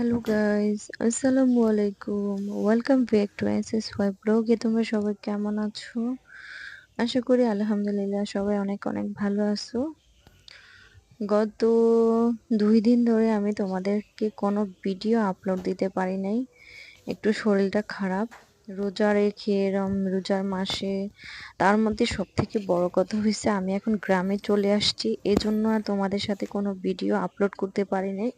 Hello guys আসসালামু আলাইকুম welcome back to S S Y ব্লগে তোমরা সবাই কেমন আছো? আশা করি আলহামদুলিল্লাহ সবাই অনেক অনেক ভালো আছো। গত দুই দিন ধরে আমি তোমাদেরকে কোনো ভিডিও আপলোড দিতে পারি নাই। একটু শরীরটা খারাপ। রোজা রেখে, এরম রোজার মাসে তার মধ্যে সব থেকে বড় কথা হয়েছে আমি এখন গ্রামে চলে আসছি। এজন্য আর তোমাদের সাথে কোনো ভিডিও আপলোড করতে পারি নাই।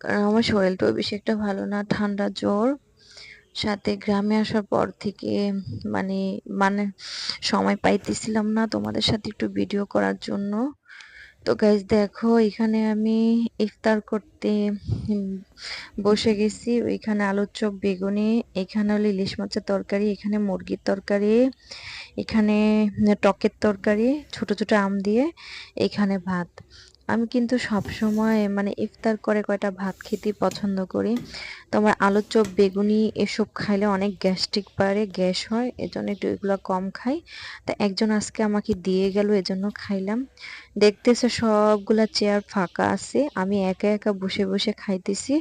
কারণ আমার শরীরটাও বেশি একটা ভালো না, ঠান্ডা জ্বর। সাথে গ্রামে আসার পর থেকে মানে মানে সময় পাইতেছিলাম না তোমাদের সাথে একটু ভিডিও করার জন্য। তো গাইজ দেখো, এখানে আমি ইফতার করতে বসে গেছি। ওইখানে আলুর চপ, বেগুনি, এখানে হলো ইলিশ মাছের তরকারি, এখানে মুরগির তরকারি, এখানে টকের তরকারি, ছোট ছোট আম দিয়ে, এখানে ভাত। আমি কিন্তু সব সময় মানে ইফতার করে কয়টা ভাত খেতে পছন্দ করি। তোমার আলু চপ, বেগুনি এসব খাইলে অনেক গ্যাস্ট্রিক পারে গ্যাস হয়, এজন্য একটু এগুলো কম খাই। তা একজন আজকে আমাকে দিয়ে গেল, এজন্য খাইলাম। দেখতেছে সবগুলা চেয়ার ফাঁকা আছে, আমি একা একা বসে বসে খাইতেছি।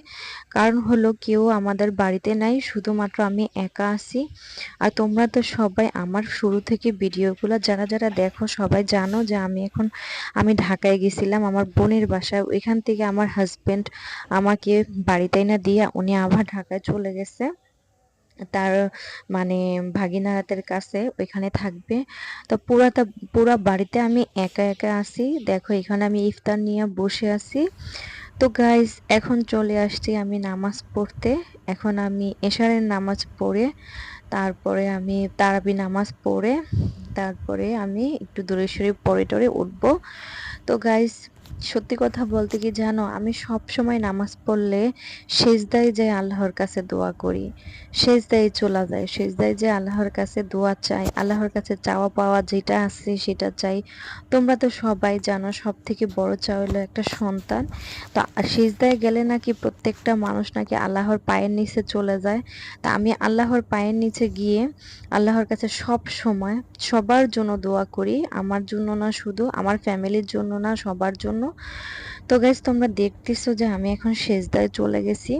কারণ হলো কেউ আমাদের বাড়িতে নাই, শুধুমাত্র আমি একা আছি। আর তোমরা তো সবাই আমার শুরু থেকে ভিডিওগুলো যারা যারা দেখো সবাই জানো যে আমি এখন, আমি ঢাকায় গেছিলাম আমার বোনের বাসায়, ওইখান থেকে আমার হাজব্যান্ড আমাকে বাড়িতে না দিয়ে উনি আবার ঢাকায় চলে গেছে। তার মানে ভাগিনারাতের কাছে ওইখানে থাকবে। তো পুরাটা, পুরা বাড়িতে আমি একা একা আছি। দেখো, এখানে আমি ইফতার নিয়ে বসে আছি। তো গাইজ এখন চলে আসছি আমি নামাজ পড়তে। এখন আমি এশারের নামাজ পড়ে, তারপরে আমি তারাবি নামাজ পড়ে, তারপরে আমি একটু দূরে সরে পরে টরে উঠবো। তো গাইজ সত্যি কথা বলতে কি জানো? আমি সব সময় নামাজ পড়লে সেজদায় যাই আল্লাহর কাছে দোয়া করি। সেজদায় চলা যায় সেজদায় যে আল্লাহর কাছে দোয়া চাই, আল্লাহর কাছে চাওয়া পাওয়া যেটা আছে সেটা চাই। তোমরা তো সবাই জানো সব থেকে বড় চাওয়া হলো একটা সন্তান। তো সেজদায় গেলে নাকি প্রত্যেকটা মানুষ নাকি আল্লাহর পায়ের নিচে চলে যায়। তা আমি আল্লাহর পায়ের নিচে গিয়ে আল্লাহর কাছে সব সময় সবার জন্য দোয়া করি। আমার জন্য না শুধু, আমার ফ্যামিলির জন্য না, সবার জন্য তো গাইজ তোমরা দেখতেছো যে আমি এখন সেজদায় চলে গেছি।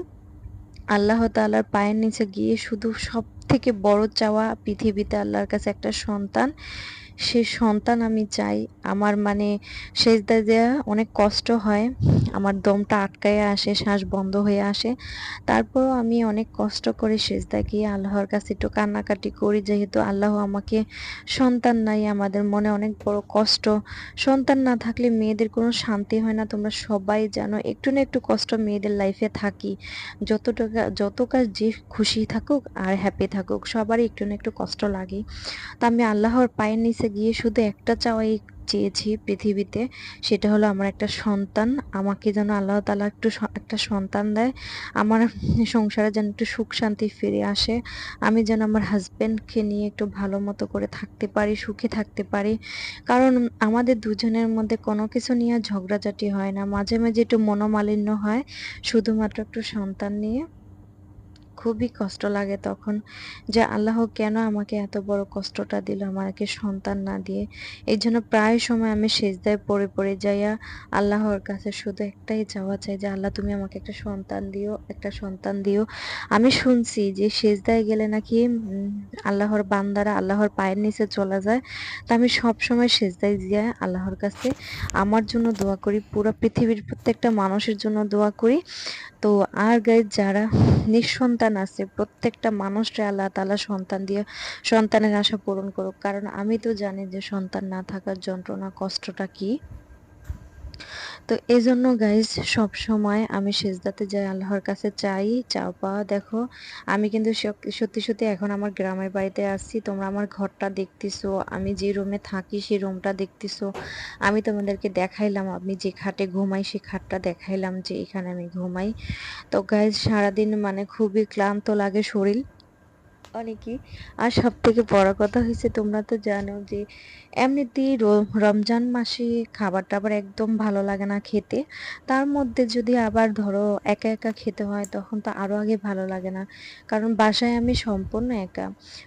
আল্লাহ তালার পায়ের নিচে গিয়ে শুধু সব থেকে বড় চাওয়া পৃথিবীতে আল্লাহর কাছে একটা সন্তান। সে সন্তান আমি চাই। আমার মানে সেজদা দেওয়া অনেক কষ্ট হয়। আমার দমটা আটকায় আসে, শ্বাস বন্ধ হয়ে আসে। তারপরও আমি অনেক কষ্ট করে সেজদা গিয়ে আল্লাহর কাছে একটু কান্নাকাটি করি। যেহেতু আল্লাহ আমাকে সন্তান নাই, আমাদের মনে অনেক বড় কষ্ট। সন্তান না থাকলে মেয়েদের কোনো শান্তি হয় না। তোমরা সবাই জানো, একটু না একটু কষ্ট মেয়েদের লাইফে থাকি। যত যত কাজ যে খুশি থাকুক আর হ্যাপি থাকুক, সবারই একটু না একটু কষ্ট লাগে। তা আমি আল্লাহর পায়ের নিচে গিয়ে শুধু একটা চাওয়াই চেয়েছি পৃথিবীতে, সেটা হলো আমার একটা সন্তান। আমাকে যেন আল্লাহ তালা একটু একটা সন্তান দেয়। আমার সংসারে যেন একটু সুখ শান্তি ফিরে আসে। আমি যেন আমার হাজব্যান্ডকে নিয়ে একটু ভালো মতো করে থাকতে পারি, সুখে থাকতে পারি। কারণ আমাদের দুজনের মধ্যে কোনো কিছু নিয়ে ঝগড়াঝাটি হয় না। মাঝে মাঝে একটু মনোমালিন্য হয়। শুধুমাত্র একটু সন্তান নিয়ে। খুবই কষ্ট লাগে তখন যে আল্লাহ কেন আমাকে এত বড় কষ্টটা দিল, আমাকে সন্তান না দিয়ে। এই জন্য প্রায় সময় আমি সেজদায় পড়ে পড়ে যাইয়া আল্লাহর কাছে শুধু একটাই চাওয়া চাই যে, আল্লাহ, তুমি আমাকে একটা সন্তান দিও, একটা সন্তান দিও। আমি শুনছি যে সেজদায় গেলে নাকি আল্লাহর বান্দারা আল্লাহর পায়ের নিচে চলে যায়। তা আমি সব সময় সেজদায় দিয়ে আল্লাহর কাছে আমার জন্য দোয়া করি, পুরো পৃথিবীর প্রত্যেকটা মানুষের জন্য দোয়া করি। তো আর গায়ে যারা নিঃসন্তান আছে, প্রত্যেকটা মানুষরে আল্লাহ তালা সন্তান দিয়ে, সন্তানের আশা পূরণ করুক। কারণ আমি তো জানি যে সন্তান না থাকার যন্ত্রণা, কষ্টটা কি। তো এই জন্য গাইজ সময় আমি সেজদাতে যাই, আল্লাহর কাছে চাই, চাও পাওয়া, দেখো। আমি কিন্তু সত্যি সত্যি এখন আমার গ্রামের বাড়িতে আসছি, তোমরা আমার ঘরটা দেখতেছো, আমি যে রুমে থাকি সেই রুমটা দেখতেছো। আমি তোমাদেরকে দেখাইলাম, আমি যে খাটে ঘুমাই সেই খাটটা দেখাইলাম যে এখানে আমি ঘুমাই। তো গাইজ সারাদিন মানে খুবই ক্লান্ত লাগে শরীর। অনেকই। আর সব থেকে বড় কথা হয়েছে তোমরা তো জানো যে এমনিতেই রমজান মাসে খাবার টাবার একদম ভালো লাগে না খেতে। তার মধ্যে যদি আবার ধরো একা একা খেতে হয়, তখন তো আরও আগে ভালো লাগে না। কারণ বাসায় আমি সম্পূর্ণ একা।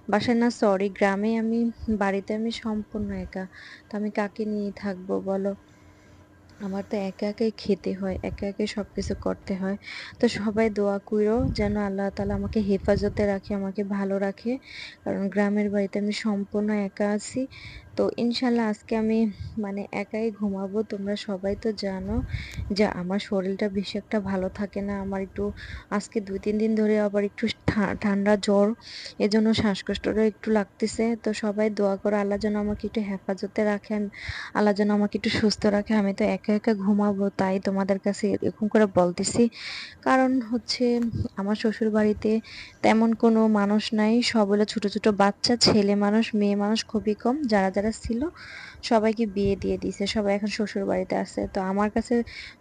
বাসায় না সরি গ্রামে আমি, বাড়িতে আমি সম্পূর্ণ একা। তো আমি কাকে নিয়ে থাকব বলো? আমার তো একা একাই খেতে হয়, একা একাই সব কিছু করতে হয়। তো সবাই দোয়া করো যেন আল্লাহ তালা আমাকে হেফাজতে রাখে, আমাকে ভালো রাখে। কারণ গ্রামের বাড়িতে আমি সম্পূর্ণ একা আছি। তো ইনশাল্লাহ আজকে আমি মানে একাই ঘুমাবো, তোমরা সবাই তো জানো যে আমার শরীরটা বেশি একটা ভালো থাকে না। আমার একটু আজকে দুই, তিন দিন ধরে আবার একটু ঠান্ডা জ্বর, এজন্য শ্বাসকষ্টটা একটু লাগতেছে। তো সবাই দোয়া করো, আল্লাহ যেন আমাকে একটু হেফাজতে রাখেন, আল্লাহ যেন আমাকে একটু সুস্থ রাখে, আমি তো একা একা ঘুমাবো, তাই তোমাদের কাছে এরকম করে বলতেছি। কারণ হচ্ছে আমার শ্বশুর বাড়িতে তেমন কোনো মানুষ নাই সবগুলো ছোটো ছোটো বাচ্চা, ছেলে মানুষ, মেয়ে মানুষ খুবই কম। যারা যারা ছিল, সবাইকে বিয়ে দিয়ে দিয়েছে সবাই এখন শ্বশুর বাড়িতে আছে। তো আমার কাছে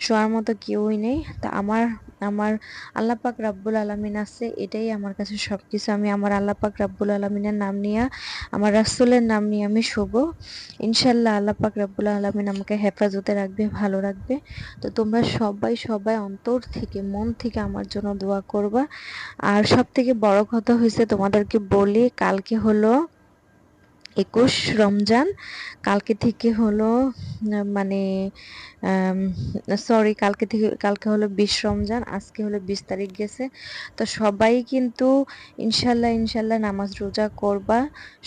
শোয়ার মতো কেউই নেই। তা আমার আমার আল্লাহ পাক রাব্বুল আলমিন আছে, এটাই আমার কাছে সব কিছু আমি আমার আল্লাহ পাক রাব্বুল আলমিনের নাম নিয়ে, আমার রাসুলের নাম নিয়ে আমি শুভ ইনশাল্লাহ আল্লাপাক রাব্বুল আলমিন আমাকে হেফাজতে রাখবে, ভালো রাখবে। তো তোমরা সবাই সবাই অন্তর থেকে, মন থেকে আমার জন্য দোয়া করবা। আর সব থেকে বড় কথা হয়েছে তোমাদেরকে বলি, কালকে হলো একুশ রমজান। কালকে থেকে হলো মানে সরি কালকে থেকে, কালকে হলো বিশ রমজান, আজকে হলো বিশ তারিখ গেছে। তো সবাই কিন্তু ইনশাল্লাহ ইনশাল্লাহ নামাজ রোজা করবা।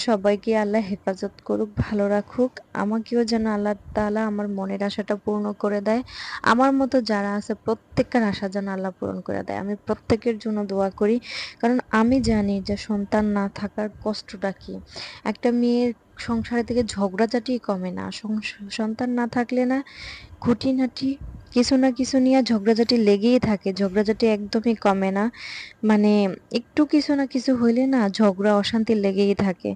সবাইকে আল্লাহ হেফাজত করুক, ভালো রাখুক। আমাকেও যেন আল্লাহ তালা আমার মনের আশাটা পূর্ণ করে দেয়। আমার মতো যারা আছে, প্রত্যেকের আশা যেন আল্লাহ পূরণ করে দেয়। আমি প্রত্যেকের জন্য দোয়া করি। কারণ আমি জানি যে সন্তান না থাকার কষ্টটা কি। একটা মেয়ের সংসারে থেকে ঝগড়াঝাটি কমে না। সন্তান না থাকলে না খুঁটিনাটি কিছু না কিছু নিয়ে ঝগড়াঝাটি লেগেই থাকে, ঝগড়াঝাটি একদমই কমে না। মানে একটু কিছু না কিছু হইলে না ঝগড়া অশান্তি লেগেই থাকে।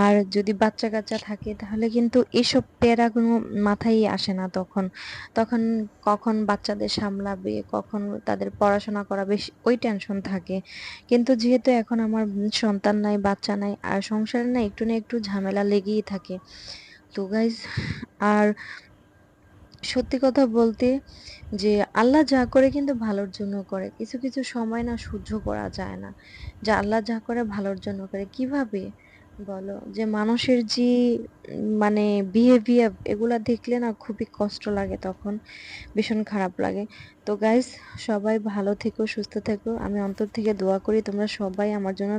আর যদি বাচ্চা কাচ্চা থাকে তাহলে কিন্তু এসব প্যারাগুলো মাথায় আসে না তখন। তখন কখন বাচ্চাদের সামলাবে, কখন তাদের পড়াশোনা করাবে, ওই টেনশন থাকে। কিন্তু যেহেতু এখন আমার সন্তান নাই, বাচ্চা নাই, আর সংসারে না একটু না একটু ঝামেলা লেগেই থাকে। তো গাইজ আর সত্যি কথা বলতে যে আল্লাহ যা করে কিন্তু ভালোর জন্য করে। কিছু কিছু সময় না সহ্য করা যায় না। যে আল্লাহ যা করে ভালোর জন্য করে। কীভাবে? বলো। যে মানুষের যে মানে বিহেভিয়ার এগুলা দেখলে না খুবই কষ্ট লাগে তখন। ভীষণ খারাপ লাগে। তো গাইস সবাই ভালো থেকো, সুস্থ থেকো। আমি অন্তর থেকে দোয়া করি, তোমরা সবাই আমার জন্য